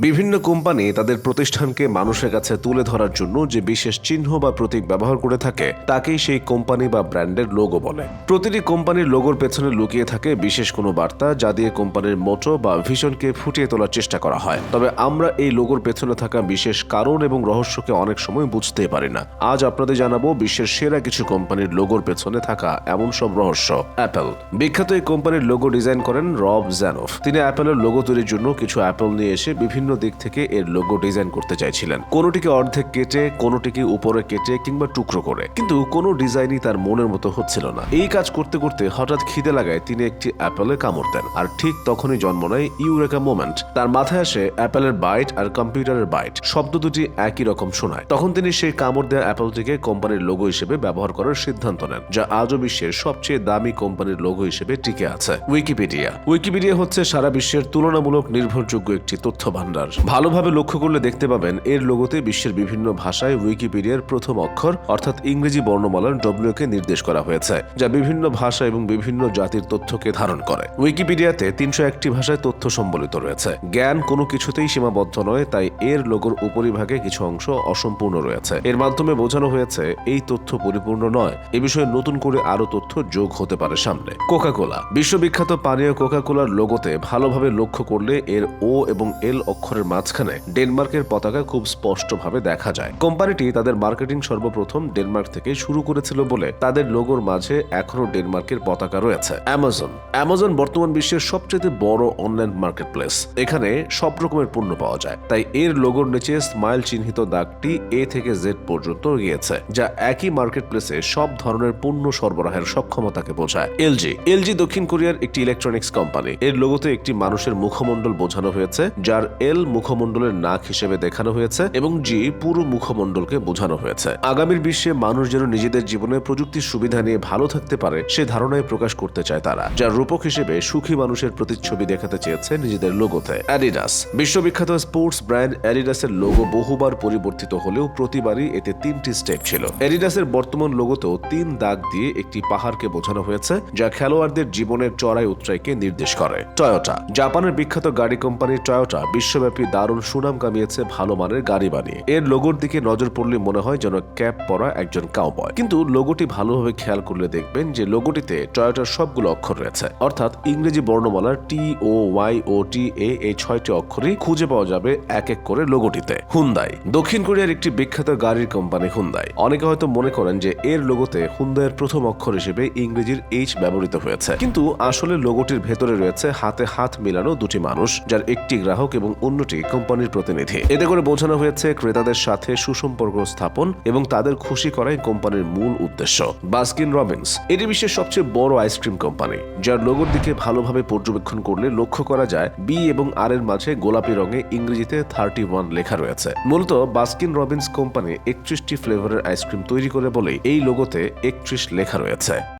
বিভিন্ন কোম্পানি তাদের প্রতিষ্ঠানকে মানুষের কাছে তুলে ধরার জন্য যে বিশেষ চিহ্ন বা প্রতীক ব্যবহার করে থাকে, তাকেই সেই কোম্পানি বা ব্র্যান্ডের লোগো বলে। প্রতিটি কোম্পানির লোগোর পেছনে লুকিয়ে থাকে বিশেষ কোনো বার্তা যা দিয়ে কোম্পানির মোটো বা ভিশনকে ফুটিয়ে তোলার চেষ্টা করা হয়। তবে আমরা এই লোগোর পেছনে থাকা বিশেষ কারণ এবং রহস্যকে অনেক সময় বুঝতে পারি না। আজ আপনাদের জানাব বিশ্বের সেরা কিছু কোম্পানির লোগোর পেছনে থাকা এমন সব রহস্য। অ্যাপেল। বিখ্যাত এই কোম্পানির লোগো ডিজাইন করেন রব জ্যানোফ। তিনি অ্যাপেলের লোগো তৈরির জন্য কিছু অ্যাপল নিয়ে এসে বিভিন্ন দিক থেকে এর লোগো ডিজাইন করতে চাইছিলেন। কোনোটিকে অর্ধেক কেটে, কোনোটিকে উপরে কেটে কিংবা টুকরো করে। কিন্তু কোনো ডিজাইনই তার মনের মতো হচ্ছিল না। এই কাজ করতে করতে হঠাৎ খিদে লাগায় তিনি একটি অ্যাপেলে কামড় দেন। আর ঠিক তখনই জন্ম নেয় ইউরেকা মোমেন্ট। তার মাথায় আসে অ্যাপেলের বাইট আর কম্পিউটারের বাইট। শব্দ দুটি একই রকম শোনায়। তখন তিনি সেই কামড় দেওয়া অ্যাপলটিকে কোম্পানির লোগো হিসেবে ব্যবহার করার সিদ্ধান্ত নেন, যা আজও বিশ্বের সবচেয়ে দামি কোম্পানির লোগো হিসেবে টিকে আছে। উইকিপিডিয়া। উইকিপিডিয়া হচ্ছে সারা বিশ্বের তুলনামূলক নির্ভরযোগ্য একটি তথ্য ভান্ডার ভালোভাবে লক্ষ্য করলে দেখতে পাবেন এর লোগোতে বিশ্বের বিভিন্ন ভাষায় উইকিপিডিয়ার প্রথম অক্ষর, অর্থাৎ ইংরেজি বর্ণমালার ডব্লিউ কে নির্দেশ করা হয়েছে, যা বিভিন্ন ভাষা এবং বিভিন্ন জাতির তথ্যকে ধারণ করে। উইকিপিডিয়াতে তিনশো একটি ভাষায় তথ্য সম্বলিত রয়েছে। জ্ঞান কোনো কিছুতেই সীমাবদ্ধ নয়, তাই এর লোগোর উপরিভাগে কিছু অংশ অসম্পূর্ণ রয়েছে। এর মাধ্যমে বোঝানো হয়েছে, এই তথ্য পরিপূর্ণ নয়, এ বিষয়ে নতুন করে আরও তথ্য যোগ হতে পারে সামনে। কোকা কোলা বিশ্ববিখ্যাত পানীয় কোকা কোলার লোগোতে ভালোভাবে লক্ষ্য করলে এর ও এবং এল অক্ষরের মাঝখানে ডেনমার্কের পতাকা খুব স্পষ্টভাবে দেখা যায়। কোম্পানিটি তাদের মার্কেটিং সর্বপ্রথম ডেনমার্ক থেকে শুরু করেছিল বলে তাদের লোগোর মাঝে এখনও ডেনমার্কের পতাকা রয়েছে। অ্যামাজন। অ্যামাজন বর্তমান বিশ্বের সবচেয়ে বড় অনলাইন মার্কেট প্লেস এখানে সব রকমের পণ্য পাওয়া যায়। তাই এর লোগোর নিচে স্মাইল চিহ্নিত দাগটি এ থেকে জেড পর্যন্ত গিয়েছে, যা একই মার্কেট প্লেসে সব ধরনের পণ্য সরবরাহের সক্ষমতাকে বোঝায়। এলজি। এলজি দক্ষিণ কোরিয়ার একটি ইলেকট্রনিক্স কোম্পানি এর লোগোতে একটি মানুষের মুখমণ্ডল বোঝানো হয়েছে, যার এল মুখমণ্ডলের নাক হিসেবে দেখানো হয়েছে এবং জি পুরো মুখমণ্ডলকে বোঝানো হয়েছে। আগামীর বিশ্বে মানুষ যেন নিজেদের জীবনে প্রযুক্তির সুবিধা নিয়ে ভালো থাকতে পারে, সে ধারণায় প্রকাশ করতে চায় তারা যার রূপক হিসেবে সুখী মানুষের প্রতিচ্ছবি দেখাতে চেয়েছে নিজেদের লোগোতে। অ্যাডিডাস বিশ্ববিখ্যাত স্পোর্টস ব্র্যান্ড অ্যাডিডাসের লোগো বহুবার পরিবর্তিত হলেও প্রতিবারই এতে তিনটি স্টেপ ছিল। অ্যাডিডাসের বর্তমান লোগোতেও তিন দাগ দিয়ে একটি পাহাড়কে বোঝানো হয়েছে, যা খেলোয়াড়দের জীবনের চড়াই উত্তরাইকে নির্দেশ করে। টয়োটা জাপানের বিখ্যাত গাড়ি কোম্পানি টয়োটা বিশ্বব্যাপী দারুণ সুনাম কামিয়েছে ভালো মানের গাড়ি বানিয়ে। এর লোগোর দিকে নজর পড়লে মনে হয় যেন ক্যাপ পরা একজন কাউবয় কিন্তু লোগোটি ভালোভাবে খেয়াল করলে দেখবেন যে লোগোটিতে টয়োটার সবগুলো অক্ষর রয়েছে। অর্থাৎ ইংরেজি বর্ণমালার টি ও ওয়াই ও টি এ এই ছয়টি অক্ষরই খুঁজে পাওয়া যাবে এক এক করে লোগোটিতে। হুন্দাই দক্ষিণ কোরিয়ার একটি বিখ্যাত গাড়ির কোম্পানি হুন্দাই অনেকে হয়তো মনে করেন যে এর লোগোতে হুন্দাইয়ের প্রথম অক্ষর হিসেবে ইংরেজির এইচ ব্যবহৃত হয়েছে। কিন্তু আসলে লোগোটির ভেতরে রয়েছে হাতে হাত মিলানো দুটি মানুষ, যার একটি গ্রাহক এবং অন্যটি কোম্পানির প্রতিনিধি। এতে করে বোঝানো হয়েছে ক্রেতাদের সাথে সুসম্পর্ক স্থাপন এবং তাদের খুশি করাই কোম্পানির মূল উদ্দেশ্য। বাস্কিন রবিন্স, এটি বিশ্বের সবচেয়ে বড় আইসক্রিম কোম্পানি যার লোগোর দিকে ভালোভাবে পর্যবেক্ষণ করলে লক্ষ্য করা যায় বি এবং আর এর মাঝে গোলাপি রঙে ইংরেজিতে থার্টি ওয়ান লেখা রয়েছে। মূলত বাস্কিন রবিন্স কোম্পানি একত্রিশটি ফ্লেভারের আইসক্রিম তৈরি করে বলেই এই লোগোতে একত্রিশ লেখা রয়েছে।